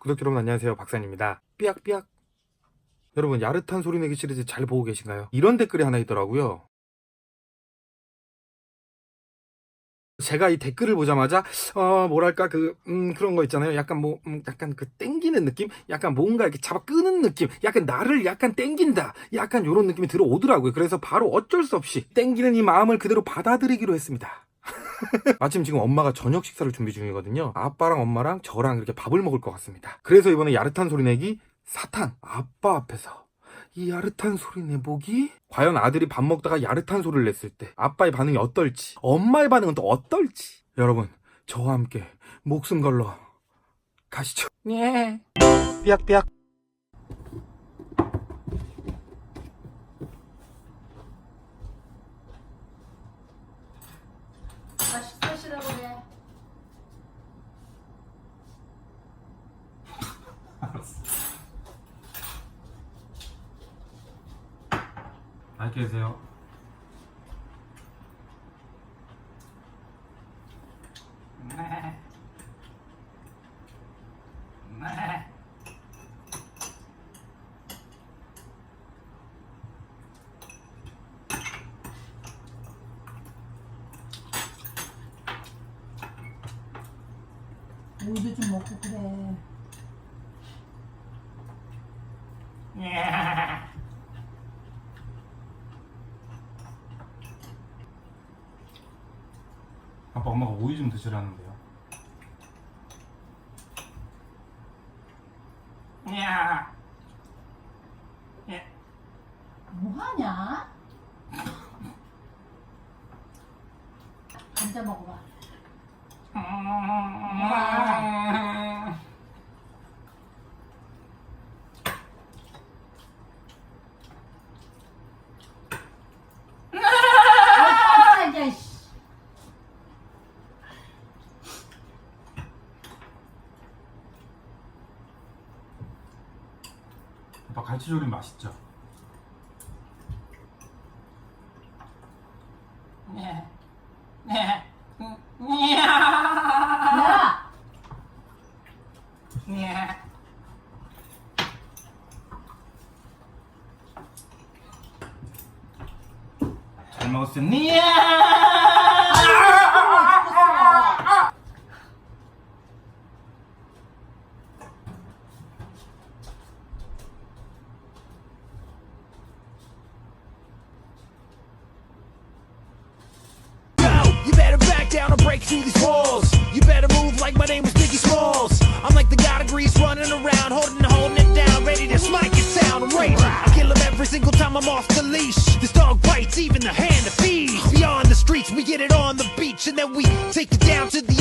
구독자 여러분 안녕하세요. 박산입니다. 삐약삐약. 여러분 야릇한 소리내기 시리즈 잘 보고 계신가요? 이런 댓글이 하나 있더라고요. 제가 이 댓글을 보자마자 어 뭐랄까 그 음 그런 거 있잖아요. 약간 뭐 음, 약간 그 땡기는 느낌? 약간 뭔가 이렇게 잡아 끄는 느낌? 약간 나를 약간 땡긴다. 약간 요런 느낌이 들어오더라고요. 그래서 바로 어쩔 수 없이 땡기는 이 마음을 그대로 받아들이기로 했습니다 마침 지금 엄마가 저녁 식사를 준비 중이거든요. 아빠랑 엄마랑 저랑 이렇게 밥을 먹을 것 같습니다. 그래서 이번에 야릇한 소리 내기 사탄 아빠 앞에서 이 야릇한 소리 내보기 과연 아들이 밥 먹다가 야릇한 소리를 냈을 때 아빠의 반응이 어떨지 엄마의 반응은 또 어떨지 여러분 저와 함께 목숨 걸러 가시죠. 예. 삐약삐약. 다시 셋이라고 해. 맛있게 드세요. 우유도 좀 먹고 그래. 아빠 엄마가 오이 좀 드시라는데요. 야. 뭐하냐? 앉아 먹어봐. 아, 깜짝이야, 씨. 아빠 갈치조림 맛있죠? 야! 잘 먹었습니다. Through these walls. You better move like my name was Biggie Smalls. I'm like the god of grease running around, holding holding it down, ready to smite your sound. I'm. I kill him every single time I'm off the leash. This dog bites even the hand that feeds. Beyond the streets, we get it on the beach, and then we take it down to the